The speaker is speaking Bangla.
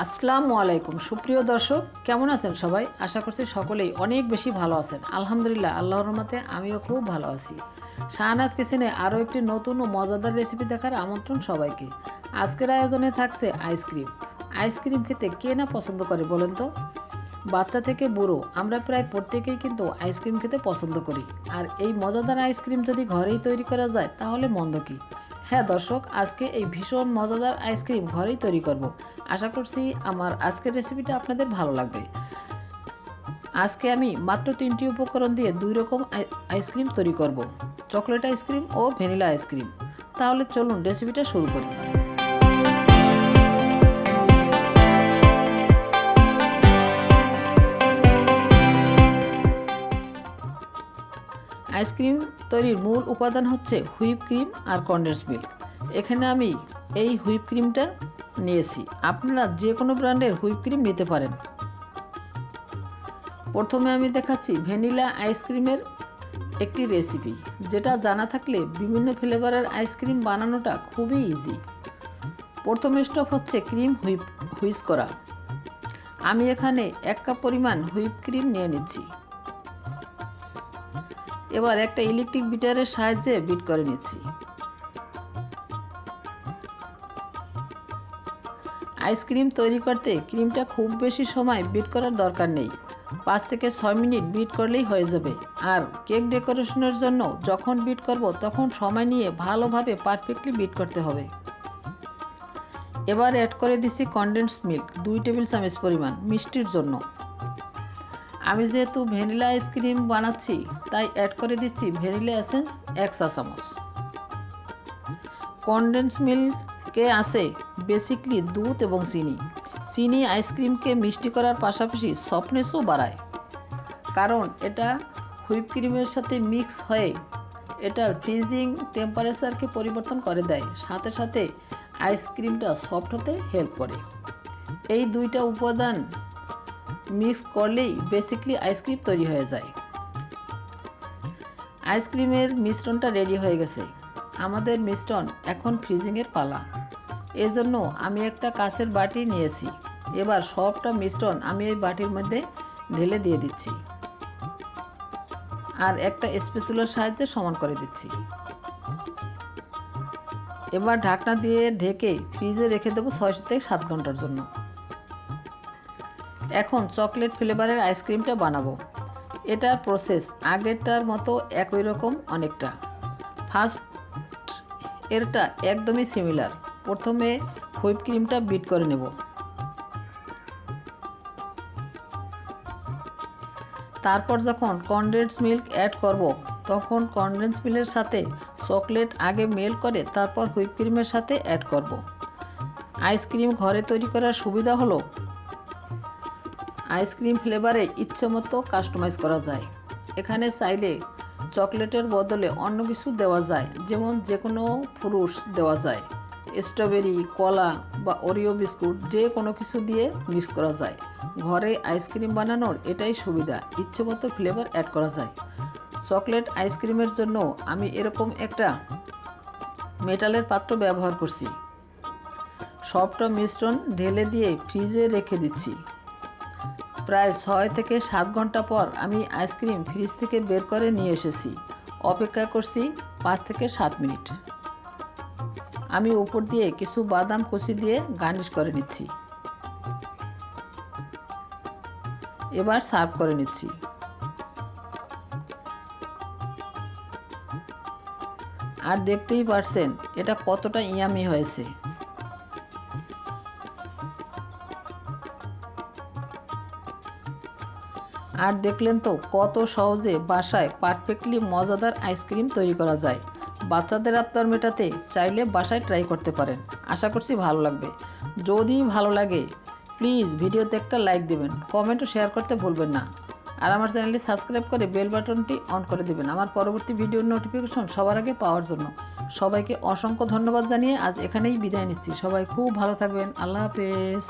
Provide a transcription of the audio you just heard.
আসসালামু আলাইকুম। সুপ্রিয় দর্শক, কেমন আছেন সবাই? আশা করছি সকলেই অনেক বেশি ভালো আছেন। আলহামদুলিল্লাহ, আল্লাহর রহমতে আমিও খুব ভালো আছি। শাহনাজ কিচেনে আরও একটি নতুন ও মজাদার রেসিপি দেখার আমন্ত্রণ সবাইকে। আজকের আয়োজনে থাকছে আইসক্রিম আইসক্রিম খেতে কে না পছন্দ করে বলেন তো? বাচ্চা থেকে বুড়ো, আমরা প্রায় প্রত্যেকেই কিন্তু আইসক্রিম খেতে পছন্দ করি। আর এই মজাদার আইসক্রিম যদি ঘরেই তৈরি করা যায়, তাহলে মন্দ কি? হ্যাঁ দর্শক, আজকে এই ভীষণ মজাদার আইসক্রিম ঘরেই তৈরি করব। আশা করছি আমার আজকের রেসিপিটা আপনাদের ভালো লাগবে। আজকে আমি মাত্র তিনটি উপকরণ দিয়ে দুই রকম আই- আইসক্রিম তৈরি করব। চকলেট আইসক্রিম ও ভ্যানিলা আইসক্রিম তাহলে চলুন রেসিপিটা শুরু করি। আইসক্রিম তৈরির মূল উপাদান হচ্ছে হুইপ ক্রিম আর কন্ডেন্স মিল্ক। এখানে আমি এই হুইপ ক্রিমটা নিয়েছি। আপনারা যে কোনো ব্র্যান্ডের হুইপ ক্রিম নিতে পারেন। প্রথমে আমি দেখাচ্ছি ভ্যানিলা আইসক্রিমের একটি রেসিপি, যেটা জানা থাকলে বিভিন্ন ফ্লেভারের আইসক্রিম বানানোটা খুবই ইজি প্রথম স্টপ হচ্ছে ক্রিম হুইপ, হুইস করা। আমি এখানে এক কাপ পরিমাণ হুইপ ক্রিম নিয়ে নিচ্ছি। এবার একটা ইলেকট্রিক বিটারের সাহায্যে বিট করে নিচ্ছি। আইসক্রিম তৈরি করতে ক্রিমটা খুব বেশি সময় বিট করার দরকার নেই। পাঁচ থেকে ছয় মিনিট বিট করলেই হয়ে যাবে। আর কেক ডেকোরেশনের জন্য যখন বিট করব তখন সময় নিয়ে ভালোভাবে পারফেক্টলি বিট করতে হবে। এবার অ্যাড করে দিচ্ছি কনডেন্স মিল্ক দুই টেবিল চামচ পরিমাণ, মিষ্টির জন্য। আমি যেহেতু ভ্যানিলা আইসক্রিম বানাচ্ছি, তাই অ্যাড করে দিচ্ছি ভ্যানিলা এসেন্স এক চা চামচ। কনডেন্স মিল্কে আছে বেসিকলি দুধ এবং চিনি। চিনি আইসক্রিমকে মিষ্টি করার পাশাপাশি সফটনেসও বাড়ায়। কারণ এটা হুইপ ক্রিমের সাথে মিক্স হয়ে এটার ফ্রিজিং টেম্পারেচারকে পরিবর্তন করে দেয়। সাথে সাথে আইসক্রিমটা সফট হতে হেল্প করে। এই দুইটা উপাদান মিক্স করলেই বেসিকলি আইসক্রিম তৈরি হয়ে যায়। আইসক্রিমের মিশ্রণটা রেডি হয়ে গেছে। আমাদের মিশ্রণ এখন ফ্রিজিংয়ের পালা। এজন্য আমি একটা কাঁচের বাটি নিয়েছি। এবার সবটা মিশ্রণ আমি এই বাটির মধ্যে ঢেলে দিয়ে দিচ্ছি। আর একটা স্পেসুলার সাহায্যে সমান করে দিচ্ছি। এবার ঢাকনা দিয়ে ঢেকে ফ্রিজে রেখে দেবো ছয় থেকে সাত ঘণ্টার জন্য। এখন চকলেট ফ্লেভারের আইসক্রিমটা বানাবো। এটার প্রসেস আগেরটার মতো একই রকম অনেকটা। ফার্স্ট এরটা একদমই সিমিলার প্রথমে হুইপ ক্রিমটা বিট করে নেব। তারপর যখন কনডেন্স মিল্ক অ্যাড করব, তখন কনডেন্স মিল্কের সাথে চকলেট আগে মেল করে তারপর হুইপ ক্রিমের সাথে অ্যাড করব। আইসক্রিম ঘরে তৈরি করার সুবিধা হলো আইসক্রিম ফ্লেভারে ইচ্ছেমতো কাস্টমাইজ করা যায়। এখানে চাইলে চকলেটের বদলে অন্য কিছু দেওয়া যায়, যেমন যে কোনো ফ্রুটস দেওয়া যায়। স্ট্রবেরি, কলা বা ওরিও বিস্কুট যে কোনো কিছু দিয়ে মিক্স করা যায়। ঘরে আইসক্রিম বানানোর এটাই সুবিধা ইচ্ছেমতো ফ্লেভার অ্যাড করা যায়। চকলেট আইসক্রিমের জন্য আমি এরকম একটা মেটালের পাত্র ব্যবহার করছি। সবটা মিশ্রণ ঢেলে দিয়ে ফ্রিজে রেখে দিচ্ছি। প্রায় ছয় থেকে সাত ঘণ্টা পর আমি আইসক্রিম ফ্রিজ থেকে বের করে নিয়ে এসেছি। অপেক্ষা করছি পাঁচ থেকে সাত মিনিট। আমি উপর দিয়ে কিছু বাদাম কুচি দিয়ে গার্নিশ করে নিচ্ছি। এবার সার্ভ করে নিচ্ছি। আর দেখতেই পারছেন, এটা কতটা ইয়ামি হয়েছে। আর দেখলেন তো কত সহজে বাসায় পারফেক্টলি মজাদার আইসক্রিম তৈরি করা যায়। বাচ্চাদের আবদার মেটাতে চাইলে বাসায় ট্রাই করতে পারেন। আশা করছি ভালো লাগবে। যদি ভালো লাগে প্লিজ ভিডিওতে একটা লাইক দেবেন কমেন্টও শেয়ার করতে ভুলবেন না। আর আমার চ্যানেলটি সাবস্ক্রাইব করে বেল বাটনটি অন করে দেবেন। আমার পরবর্তী ভিডিওর নোটিফিকেশন সবার আগে পাওয়ার জন্য। সবাইকে অসংখ্য ধন্যবাদ জানিয়ে আজ এখানেই বিদায় নিচ্ছি। সবাই খুব ভালো থাকবেন। আল্লাহ হাফেজ।